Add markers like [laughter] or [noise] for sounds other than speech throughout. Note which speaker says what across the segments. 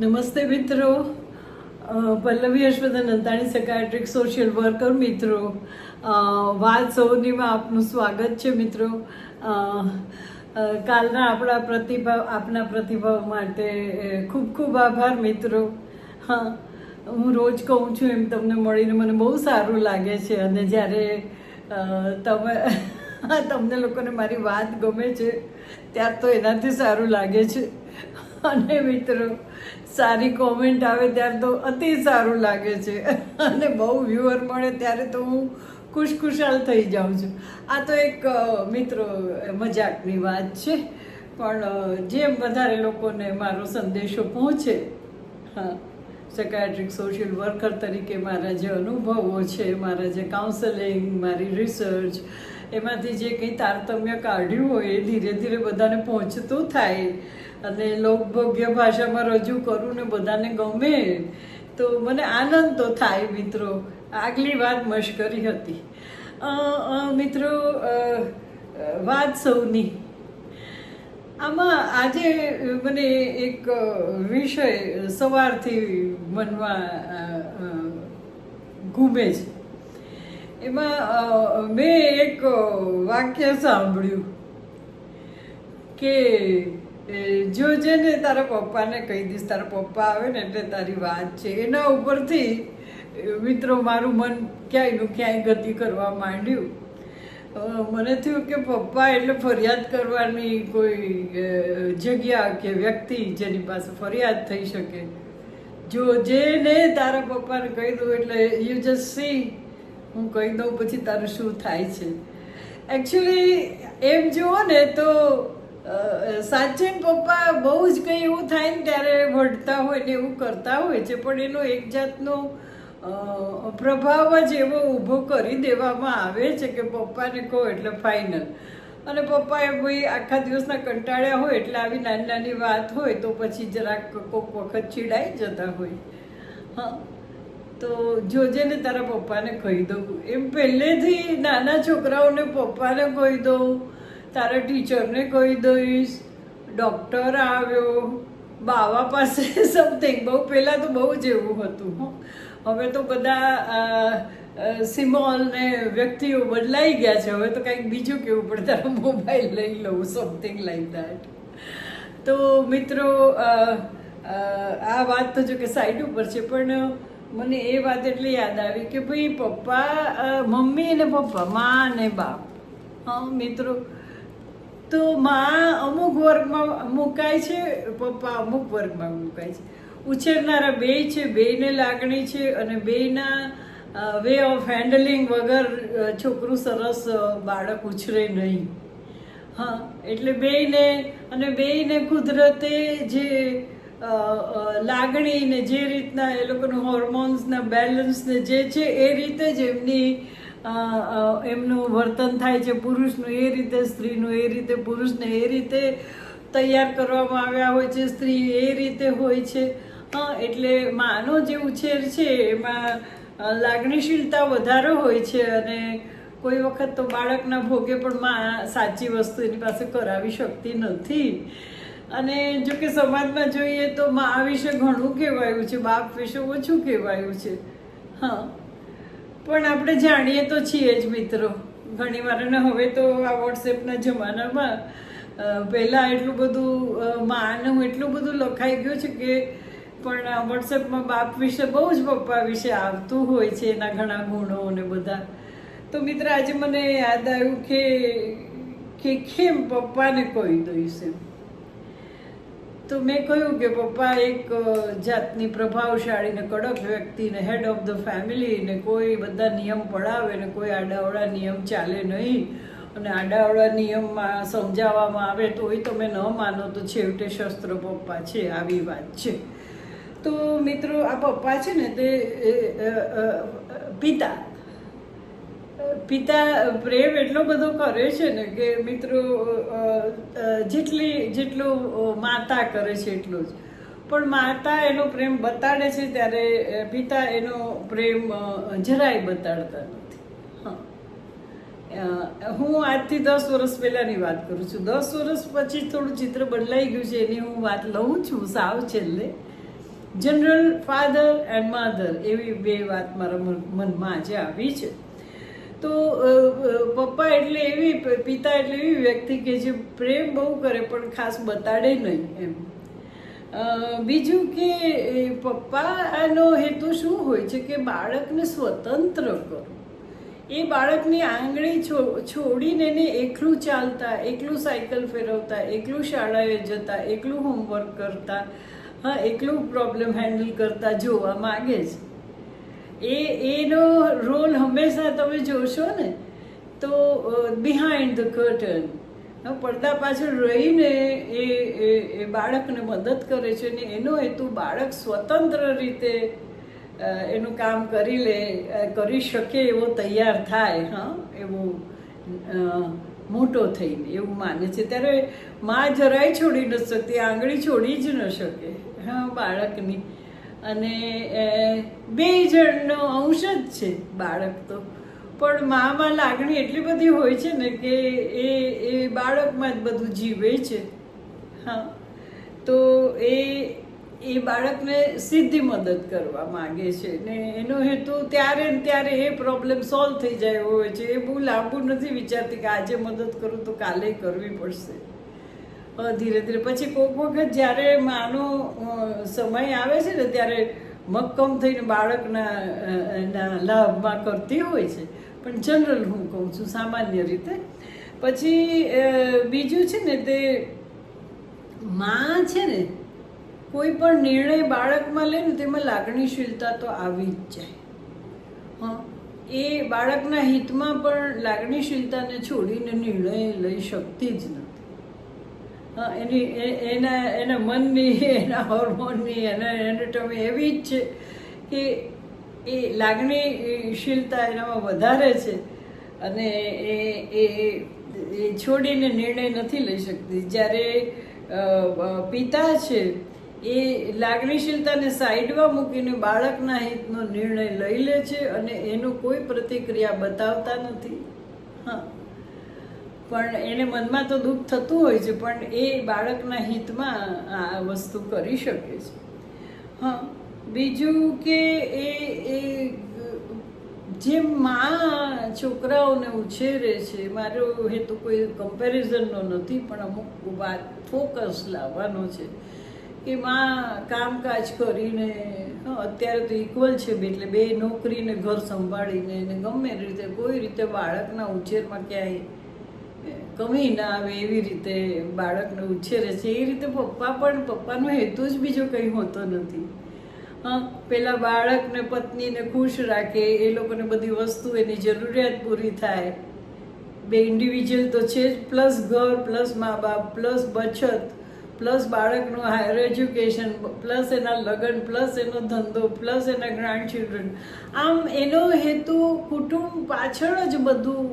Speaker 1: નમસ્તે મિત્રો. Pallavi Harshvardhan Antani psychiatric social worker મિત્રો. વાત સૌનીમાં આપનું સ્વાગત છે મિત્રો. કાલના આપણા પ્રતિભાવ, આપના પ્રતિભાવ માટે ખૂબ ખૂબ આભાર મિત્રો. હા, હું રોજ કહું છું એમ તમને મળીને મને બહુ સારું લાગે છે અને જ્યારે તમે, [laughs] તમને લોકોને મારી વાત ગમે છે, ત્યાર તો એનાથી સારું લાગે છે. અને મિત્રો, સારી કોમેન્ટ આવે ત્યારે તો અતિ સારું લાગે છે. અને બહુ વ્યૂઅર મળે ત્યારે તો હું ખુશખુશાલ થઈ જાઉં છું. આ તો એક મિત્રો, મજાકની વાત છે. પણ જેમ વધારે લોકોને મારો સંદેશો પહોંચે, હા સકાયટ્રિક સોશિયલ વર્કર તરીકે મારા જે અનુભવો છે, મારા જે કાઉન્સેલિંગ મારી રિસર્ચ એમાંથી જે કંઈ તારતમ્ય કાઢ્યું હોય એ ધીરે ધીરે બધાને પહોંચતું થાય. અને લોકભોગ્ય ભાષામાં રજૂ કરું ને બધાને ગમે તો મને આનંદ તો થાય મિત્રો. આગલી વાત મશ્કરી હતી. મિત્રો વાત સૌની. આમાં આજે મને એક વિષય સવારથી મનમાં ઘૂમે છે. એમાં મેં એક વાક્ય સાંભળ્યું કે જોજે ને તારા પપ્પાને કહી દઈશ, તારા પપ્પા આવે ને એટલે તારી વાત છે. એના ઉપરથી મિત્રો, મારું મન ક્યાંયનું ક્યાંય ગતિ કરવા માંડ્યું. મને થયું કે પપ્પા એટલે ફરિયાદ કરવાની કોઈ જગ્યા કે વ્યક્તિ જેની પાસે ફરિયાદ થઈ શકે. જો જે ને તારા પપ્પાને કહી દઉં એટલે યુ જસ્ટ સી હું કહી દઉં પછી તારું શું થાય છે. એકચ્યુઅલી એમ જુઓ ને તો અ, સાચે જ પપ્પા બહુ જ કંઈ એવું થાય ને ત્યારે વઢતા હોય ને એવું કરતા હોય છે પણ એનો એક જાતનો પ્રભાવ જ એવો ઊભો કરી દેવામાં આવે છે કે પપ્પાને કહો એટલે ફાઇનલ અને પપ્પાએ ભાઈ આખા દિવસના કંટાળ્યા હોય એટલે આવી નાની નાની વાત હોય તો પછી જરાક કોક વખત ચીડાઈ જતા હોય. હા તો જોજે ને તારા પપ્પાને કહી દઉં. એમ પહેલેથી નાના છોકરાઓને પપ્પાને કહી દઉં તારા ટીચરને કહી દઈશ. ડૉક્ટર આવ્યો. બાવા પાસે [laughs] સમથિંગ બહુ પહેલાં તો બહુ જ એવું હતું. હવે તો બધા સિમોલ ને વ્યક્તિઓ બદલાઈ ગયા છે. હવે તો કંઈક બીજું કેવું પડે. તારો મોબાઈલ લઈ લઉં સમથિંગ લાઈક દેટ તો મિત્રો આ વાત તો જો કે સાઈડ ઉપર છે, પણ મને એ વાત એટલી યાદ આવી કે ભાઈ પપ્પા મમ્મી અને પપ્પા, મા અને બાપ. હા, મિત્રો તો માં અમુક વર્ગમાં મુકાય છે, પપ્પા અમુક વર્ગમાં મુકાય છે. ઉછેરનારા બે છે, બેયને લાગણી છે અને બેયના વે ઓફ હેન્ડલિંગ વગર છોકરું સરસ બાળક ઉછરે નહીં. હા, એટલે બેયને અને બેયને કુદરતે જે લાગણી ને જે રીતના એ લોકોનું હોર્મોન્સના બેલેન્સને જે છે એ રીતે જ એમની એમનું વર્તન થાય છે પુરુષનું એ રીતે, સ્ત્રીનું એ રીતે, પુરુષને એ રીતે તૈયાર કરવામાં આવ્યા હોય છે, સ્ત્રી એ રીતે હોય છે. હા એટલે માનો જે ઉછેર છે, એમાં લાગણીશીલતા વધારે હોય છે અને કોઈ વખત તો બાળકના ભોગે પણ માં સાચી વસ્તુ એની પાસે કરાવી શકતી નથી. અને જો કે સમાજમાં જોઈએ તો મા વિશે ઘણું કહેવાયું છે, બાપ વિશે ઓછું કહેવાયું છે. હા. પણ આપણે જાણીએ તો છીએ જ મિત્રો. ઘણી વાર અને હવે તો આ વોટ્સએપના જમાનામાં પહેલાં એટલું બધું માન હું એટલું બધું લખાઈ ગયું છે કે પણ વોટ્સએપમાં બાપ વિશે બહુ જ પપ્પા વિશે આવતું હોય છે એના ઘણા ગુણો અને બધા. તો મિત્ર, આજે મને યાદ આવ્યું કે કે કેમ પપ્પાને કહી દઈશ એમ? તો મેં કહ્યું કે પપ્પા એક જાતની પ્રભાવશાળી ને કડક વ્યક્તિ ને હેડ ઓફ ધ ફેમિલી ને કોઈ બધા નિયમ પડાવે ને કોઈ આડાવડા નિયમ ચાલે નહીં અને આડાવડા નિયમમાં સમજાવવામાં આવે તોય તમે ન માનો તો છેવટે શસ્ત્ર પપ્પા છે, આવી વાત છે. તો મિત્રો, આ પપ્પા છે ને તે પિતા પિતા પ્રેમ એટલો બધો કરે છે ને કે મિત્રો જેટલી, જેટલું માતા કરે છે એટલું જ. પણ માતા એનો પ્રેમ બતાડે છે ત્યારે પિતા એનો પ્રેમ જરાય બતાડતા નથી. હા. આજથી દસ વર્ષ પહેલાંની વાત કરું છું. દસ વર્ષ પછી થોડું ચિત્ર બદલાઈ ગયું છે એની હું વાત લઉં છું, સાવ છેલ્લે. જનરલ ફાધર એન્ડ મધર એવી બે વાત મારા મન- મનમાં આજે આવી છે. તો પપ્પા એટલે એવી પિતા એટલે એવી વ્યક્તિ કે જે પ્રેમ બહુ કરે પણ ખાસ બતાડે નહીં એમ. બીજું કે પપ્પાનો હેતુ શું હોય છે કે બાળકને સ્વતંત્ર કરો. એ બાળકની આંગળી છોડીને એને એકલું ચાલતા, એકલું સાયકલ ફેરવતા, એકલું શાળાએ જતા, એકલું હોમવર્ક કરતા, હા, એકલું પ્રોબ્લેમ હેન્ડલ કરતા જોવા માગે છે. એ, એનો રોલ હંમેશા તમે જોશો ને, તો બિહાઇન્ડ ધ કર્ટન પડદા પાછળ રહીને એ, એ- બાળકને મદદ કરે છે ને એનો હેતુ બાળક સ્વતંત્ર રીતે એનું કામ કરી લે કરી શકે એવો તૈયાર થાય, હા, એવું મોટો થઈને એવું માને છે. ત્યારે માં જરાય છોડી ન શકતી, આંગળી છોડી જ ન શકે, હા, બાળકની. અને બે જણનો અંશ જ છે બાળક તો. પણ મામાં લાગણી એટલી બધી હોય છે ને કે એ એ બાળકમાં જ બધું જીવે છે. હા. તો એ એ બાળકને સીધી મદદ કરવા માગે છે ને એનો હેતુ ત્યારે ને ત્યારે એ પ્રોબ્લેમ સોલ્વ થઈ જાય હોય છે. એ બહુ લાંબુ નથી વિચારતી કે આજે મદદ કરું તો કાલે કરવી પડશે. ધીરે ધીરે. પછી કોઈક વખત જ્યારે માનો સમય આવે છે ને ત્યારે મક્કમ થઈને બાળકના એના લાભમાં કરતી હોય છે. પણ જનરલ હું કહું છું, સામાન્ય રીતે. પછી બીજું છે ને તે માં છે ને, કોઈ પણ નિર્ણય બાળકમાં લે ને તેમાં લાગણીશીલતા તો આવી જ જાય. હા, એ બાળકના હિતમાં પણ લાગણીશીલતાને છોડીને નિર્ણય લઈ શકતી જ નથી. એની એના એના મનની, એના હોર્મોનની એના એનેટમી એવી જ છે કે એ લાગણીશીલતા એનામાં વધારે છે અને એ એ એ છોડીને નિર્ણય નથી લઈ શકતી. જ્યારે પિતા છે, એ લાગણીશીલતાને સાઈડમાં મૂકીને બાળકના હિતનો નિર્ણય લઈ લે છે અને એનું કોઈ પ્રતિક્રિયા બતાવતા નથી. પણ એને મનમાં તો દુઃખ થતું હોય છે, પણ એ બાળકના હિતમાં આ વસ્તુ કરી શકે છે. હા, બીજું કે એ એ જેમ માં છોકરાઓને ઉછેરે છે, મારો હેતુ કોઈ કમ્પેરિઝનનો નથી, પણ અમુક વાત ફોકસ લાવવાનો છે કે માં કામકાજ કરીને અત્યારે તો ઇક્વલ છે એટલે બે નોકરીને ઘર સંભાળીને એને ગમે રીતે, કોઈ રીતે બાળકના ઉછેરમાં ક્યાંય કમી ના આવે એવી રીતે બાળકને ઉછેરે છે. એ રીતે પપ્પા પણ, પપ્પાનો હેતુ જ બીજો કંઈ હોતો નથી. પેલા બાળકને પત્નીને ખુશ રાખે, એ લોકોને બધી વસ્તુ એની જરૂરિયાત પૂરી થાય. બે ઇન્ડિવિજ્યુઅલ તો છે જ પ્લસ ઘર પ્લસ મા બાપ પ્લસ બચત પ્લસ બાળકનું હાયર એજ્યુકેશન પ્લસ એના લગ્ન પ્લસ એનો ધંધો પ્લસ એના ગ્રાન્ડ ચિલ્ડ્રન આમ એનો હેતુ કુટુંબ પાછળ જ બધું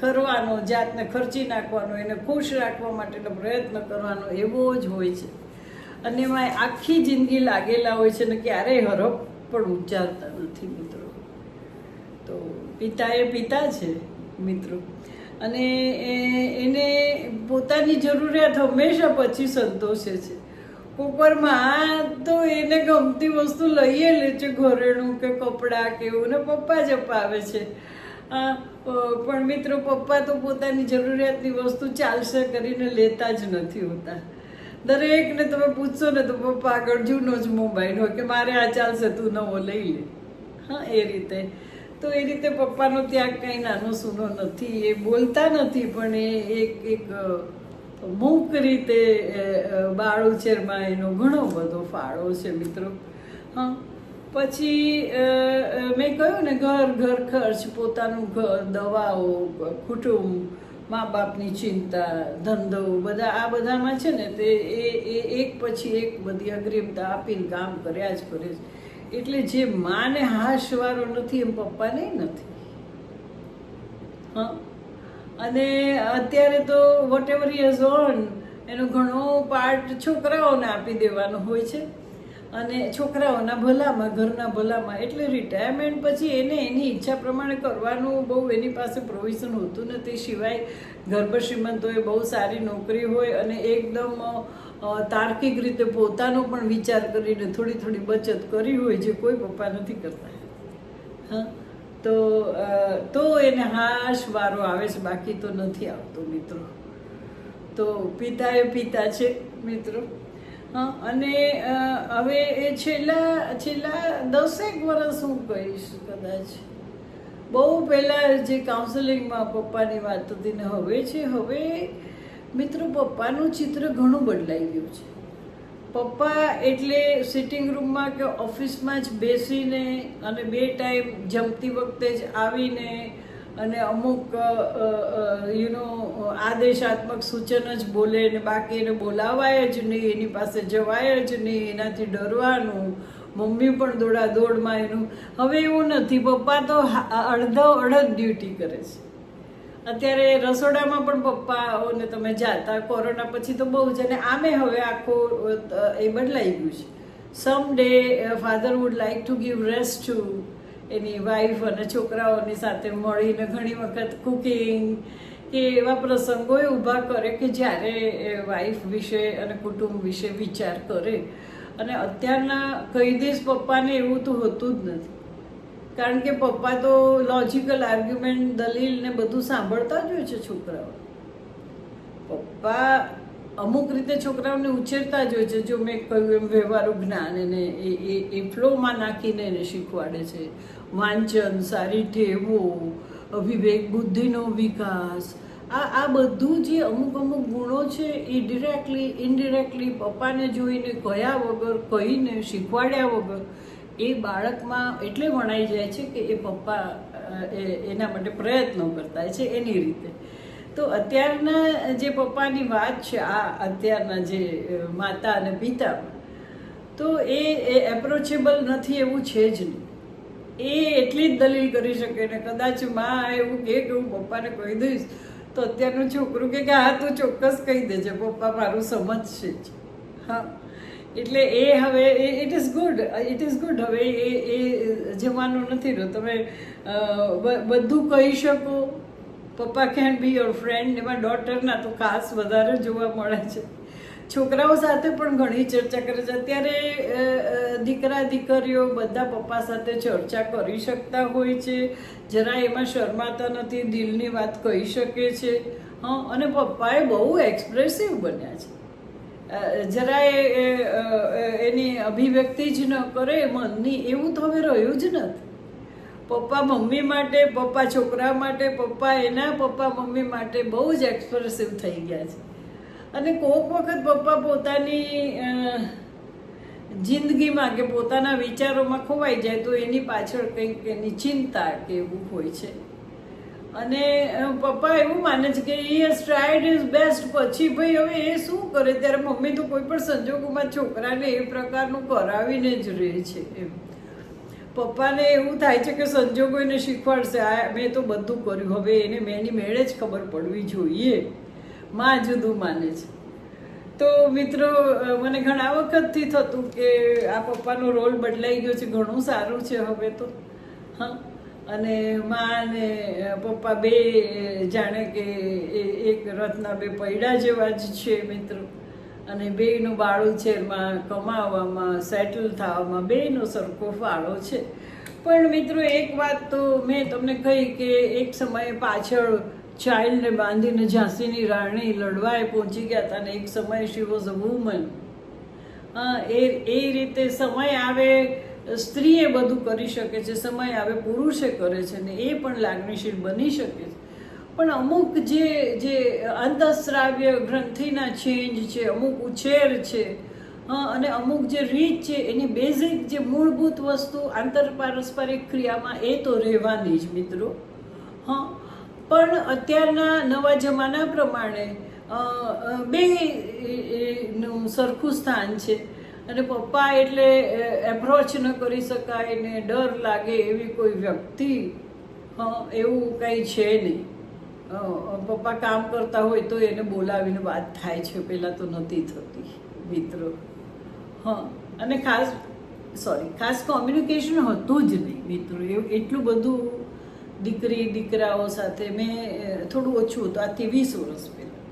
Speaker 1: કરવાનો, જાતને ખર્ચી નાખવાનો, એને ખુશ રાખવા માટેનો પ્રયત્ન કરવાનો એવો જ હોય છે. અને એમાં આખી જિંદગી લાગેલા હોય છે ને ક્યારેય હરફ પણ ઉચ્ચારતા નથી મિત્રો. તો પિતા એ પિતા છે મિત્રો. અને એને પોતાની જરૂરિયાત હંમેશા પછી સંતોષે છે. કુકરમાં તો એને ગમતી વસ્તુ લઈએ લે છે, ઘરેણું કે કપડાં કે એવું, ને પપ્પા જ અપાવે છે. પણ મિત્રો, પપ્પા તો પોતાની જરૂરિયાતની વસ્તુ ચાલશે કરીને લેતા જ નથી હોતા. દરેકને તમે પૂછશો ને તો પપ્પા આગળ જૂનો જ મોબાઈલ હોય કે મારે આ ચાલશે, તું નવો લઈ લે. હા, એ રીતે. તો એ રીતે પપ્પાનો ત્યાગ કંઈ નાનો સૂનો નથી. એ બોલતા નથી, પણ એ એક એક મૂક રીતે બાળ ઉછેરમાં એનો ઘણો બધો ફાળો છે, મિત્રો. હા. પછી મેં કહ્યું ને, ઘર ઘર, ખર્ચ, પોતાનું ઘર, દવાઓ, કુટુંબ મા બાપની ચિંતા, ધંધો, બધા, આ બધામાં છે ને, તે, એ એ, એક પછી એક બધી અગ્રિમતા આપીને કામ કર્યા જ કરે છે. એટલે જે માને હાશવારો નથી, એમ પપ્પાને નથી. હા? અને અત્યારે તો વોટ એવર ઇઝ ઓન એનો ઘણો પાર્ટ છોકરાઓને આપી દેવાનો હોય છે. અને છોકરાઓના ભલામાં, ઘરના ભલામાં. એટલે રિટાયરમેન્ટ પછી એને એની ઈચ્છા પ્રમાણે કરવાનું બહુ એની પાસે પ્રોવિઝન હોતું નથી. સિવાય ગર્ભ શ્રીમંતોએ બહુ સારી નોકરી હોય અને એકદમ તાર્કિક રીતે પોતાનો પણ વિચાર કરીને થોડી થોડી બચત કરી હોય જે કોઈ પપ્પા નથી કરતા. હા? તો તો એને હાશ વારો આવે છે. બાકી તો નથી આવતો મિત્રો. તો પિતા એ પિતા છે મિત્રો. અને હવે એ છેલ્લા છેલ્લા દસેક વર્ષ હું કહીશ કદાચ. બહુ પહેલાં જે કાઉન્સેલિંગમાં પપ્પાની વાત હતી ને હવે છે, હવે મિત્રો પપ્પાનું ચિત્ર ઘણું બદલાઈ ગયું છે. પપ્પા એટલે સિટિંગ રૂમમાં કે ઓફિસમાં જ બેસીને અને બે ટાઈમ જમતી વખતે જ આવીને અને અમુક યુ નો આદેશાત્મક સૂચન જ બોલે ને બાકી એને બોલાવાય જ નહીં, એની પાસે જવાય જ નહીં, એનાથી ડરવાનું. મમ્મી પણ દોડા દોડમાં એનું, હવે એવું નથી, પપ્પા તો અડધો અડધ ડ્યુટી કરે છે. અત્યારે રસોડામાં પણ પપ્પાઓને તમે જાતા, કોરોના પછી તો બહુ જ, અને આમે હવે આખું એ બદલાઈ ગયું છે. Some day father would like to give rest to any wife અને છોકરાઓની સાથે મળીને ઘણી વખત કુકિંગ કે એવા પ્રસંગો એ ઊભા કરે કે જ્યારે વાઈફ વિશે અને કુટુંબ વિશે વિચાર કરે. અને અત્યારના કહી દઈશ પપ્પાને એવું તો હોતું જ નથી. કારણ કે પપ્પા તો લોજિકલ આર્ગ્યુમેન્ટ દલીલ ને બધું સાંભળતા જ હોય છે છોકરાઓ. પપ્પા અમુક રીતે છોકરાઓને ઉછેરતા જ હોય છે. જો મેં કહ્યું એમ વ્યવહારુ જ્ઞાન એને એ એ ફ્લોમાં નાખીને એને શીખવાડે છે. વાંચન, સારી ટેવો વિવેક બુદ્ધિનો વિકાસ. આ આ બધું જે અમુક અમુક ગુણો છે એ ડિરેક્ટલી ઇનડિરેક્ટલી પપ્પાને જોઈને કયા વગર, કહીને, શીખવાડ્યા વગર એ બાળકમાં એટલે વણાઈ જાય છે કે એ પપ્પા એના માટે પ્રયત્નો કરતા છે એની રીતે. તો અત્યારના જે પપ્પાની વાત છે, આ અત્યારના જે માતા અને પિતા, તો એ એપ્રોચેબલ નથી એવું છે જ નહીં. એ એટલી જ દલીલ કરી શકે ને કદાચમાં એવું કહે કે હું પપ્પાને કહી દઈશ, તો અત્યારનું છોકરું કે હા, તું ચોક્કસ કહી દેજે, પપ્પા મારું સમજશે જ. હા. એટલે એ હવે it is good it is good હવે એ એ જમાનો નથી રહ્યો. તમે બધું કહી શકો. પપ્પા કેન બી યોર ફ્રેન્ડ એમાં ડોટરના તો ખાસ વધારે જોવા મળે છે. છોકરાઓ સાથે પણ ઘણી ચર્ચા કરે છે. અત્યારે દીકરા, દીકરીઓ બધા પપ્પા સાથે ચર્ચા કરી શકતા હોય છે. જરા એમાં શરમાતા નથી, દિલની વાત કહી શકે છે. હા, અને પપ્પાએ બહુ એક્સપ્રેસિવ બન્યા છે. જરા એની અભિવ્યક્તિ જ ન કરે, મનની, એવું તો હવે રહ્યું જ નથી. પપ્પા મમ્મી માટે, પપ્પા છોકરા માટે, પપ્પા એના, પપ્પા મમ્મી માટે બહુ જ એક્સપ્રેસિવ થઈ ગયા છે. અને કોઈક વખત પપ્પા પોતાની જિંદગીમાં કે પોતાના વિચારોમાં ખોવાઈ જાય તો એની પાછળ કંઈક એની ચિંતા કે એવું હોય છે. અને પપ્પા એવું માને છે કે એ હેઝ ટ્રાઈડ ઇઝ બેસ્ટ પછી ભાઈ હવે એ શું કરે? ત્યારે મમ્મી તો કોઈ પણ સંજોગોમાં છોકરાને એ પ્રકારનું કરાવીને જ રહે છે એમ. પપ્પાને એવું થાય છે કે સંજોગો એને શીખવાડશે. આ મેં તો બધું કર્યું. હવે એને મેં એની મેળે જ ખબર પડવી જોઈએ. માં જુદું માને છે. તો મિત્રો મને ઘણા વખતથી થતું કે આ પપ્પાનો રોલ બદલાઈ ગયો છે. ઘણું સારું છે હવે તો. હા. અને માં અને પપ્પા બે જાણે કે એક રથના બે પૈડા જેવા જ છે મિત્રો. અને બેયનું બાળું છે એમાં કમાવામાં સેટલ થવામાં બેયનો સરખો ફાળો છે. પણ મિત્રો, એક વાત તો મેં તમને કહી કે એક સમયે પાછળ ચાઇલ્ડને બાંધીને ઝાંસીની રાણી લડવાએ પહોંચી ગયા હતા અને એક સમયે શી વોઝ અ વુમન એ એ રીતે સમય આવે, સ્ત્રીએ બધું કરી શકે છે, સમય આવે પુરુષે કરે છે ને એ પણ લાગણીશીલ બની શકે છે. પણ અમુક જે જે અંતઃશ્રાવ્ય ગ્રંથિના ચેન્જ છે, અમુક ઉછેર છે, હા, અને અમુક જે રીત છે, એની બેઝિક જે મૂળભૂત વસ્તુ આંતર પારસ્પરિક ક્રિયામાં એ તો રહેવાની જ મિત્રો, હા. પણ અત્યારના નવા જમાના પ્રમાણે બે નું સરખું સ્થાન છે. અને પપ્પા એટલે એપ્રોચ ન કરી શકાય ને ડર લાગે એવી કોઈ વ્યક્તિ એવું કંઈ છે નહીં. પપ્પા કામ કરતા હોય તો એને બોલાવીને વાત થાય છે. પહેલાં તો નથી થતી, મિત્રો. હા, અને ખાસ સોરી ખાસ કોમ્યુનિકેશન હતું જ નહીં, મિત્રો. એવું, એટલું બધું દીકરી, દીકરાઓ સાથે મેં થોડું ઓછું હતું. આજથી વીસ વર્ષ પહેલાં.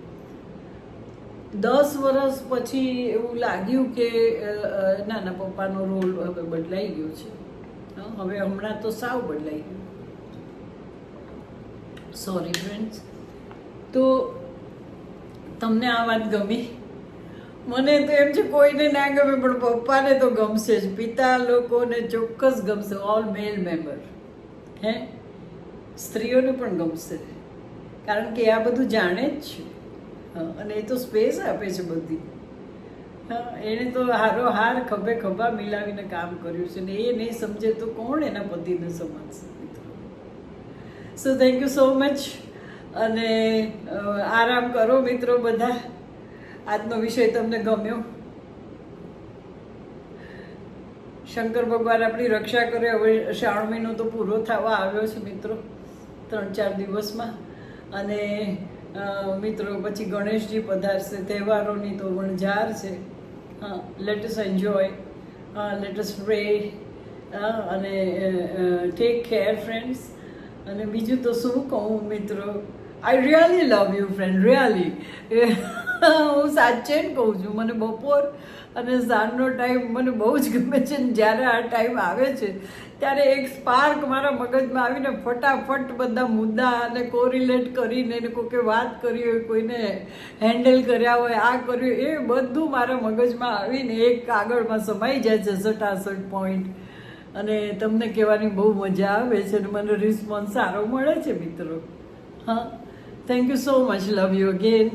Speaker 1: દસ વર્ષ પછી એવું લાગ્યું કે નાના પપ્પાનો રોલ હવે બદલાઈ ગયો છે. હવે હમણાં તો સાવ બદલાઈ ગયું સોરી ફ્રેન્ડ્સ તો તમને આ વાત ગમી? મને તો એમ છે કોઈને ના ગમે, પણ પપ્પાને તો ગમશે જ. પિતા લોકોને ચોક્કસ ગમશે. ઓલ મેલ મેમ્બર હે? સ્ત્રીઓને પણ ગમશે. કારણ કે આ બધું જાણે જ છે. અને એ તો સ્પેસ આપે છે બધી. એણે તો હારો હાર ખભે ખભા મિલાવીને કામ કર્યું છે ને એ નહીં સમજે તો કોણ એના પતિને સમજશે? So thank you so much અને આરામ કરો મિત્રો બધા. આજનો વિષય તમને ગમ્યો. શંકર ભગવાન આપણી રક્ષા કરે. હવે શ્રાવણ મહિનો તો પૂરો થવા આવ્યો છે મિત્રો ત્રણ ચાર દિવસમાં. અને મિત્રો, પછી ગણેશજી પધારશે, તહેવારોની તો વણઝાર છે. હા લેટસ એન્જોય હા લેટસ પ્રે અને ટેક કેર ફ્રેન્ડ્સ અને બીજું તો શું કહું મિત્રો? I really love you friend really હું સાચે જ કહું છું. મને બપોર અને સાંજનો ટાઈમ મને બહુ જ ગમે છે. ને જ્યારે આ ટાઈમ આવે છે, ત્યારે એક સ્પાર્ક મારા મગજમાં આવીને ફટાફટ બધા મુદ્દા અને કોરિલેટ કરીને એને કોઈકે વાત કરી હોય, કોઈને હેન્ડલ કર્યા હોય, આ કર્યું એ બધું મારા મગજમાં આવીને એક કાગળમાં સમાઈ જાય છે, સટાસટ પોઈન્ટ અને તમને કહેવાની બહુ મજા આવે છે અને મને રિસ્પોન્સ સારો મળે છે મિત્રો. હા. Thank you so much love you again